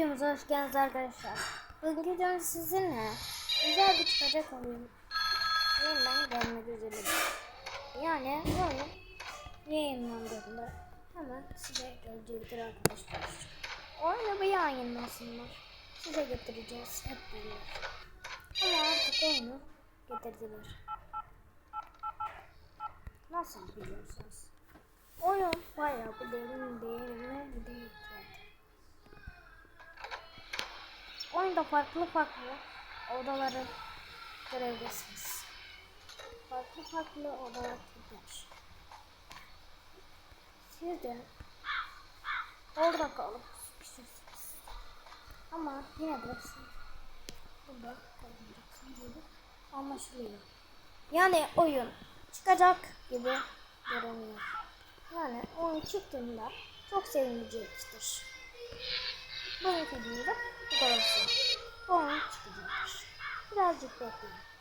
videomuza hoş geldiniz arkadaşlar. Bugünkü videomuz sizinle güzel bir çıkacak oyun. Yeniden gelmek üzere. Yani bu oyun yayınlandığında hemen size gelecektir arkadaşlar. Bir yayınlasınlar. Size getireceğiz hep birlikte. Ama artık oyunu getirdiler. Nasıl biliyorsunuz? Oyun bayağı bir derin değerine Oyunda farklı farklı odaları görebilirsiniz. Farklı farklı odalar tutmuş. Siz de orada kalıp sıkışırsınız. Ama yine de burada kalacaksınız gibi anlaşılıyor. Yani oyun çıkacak gibi görünüyor. Yani oyun çıktığında çok sevinecektir. Bugünkü videoda bu kadar olsun. Bu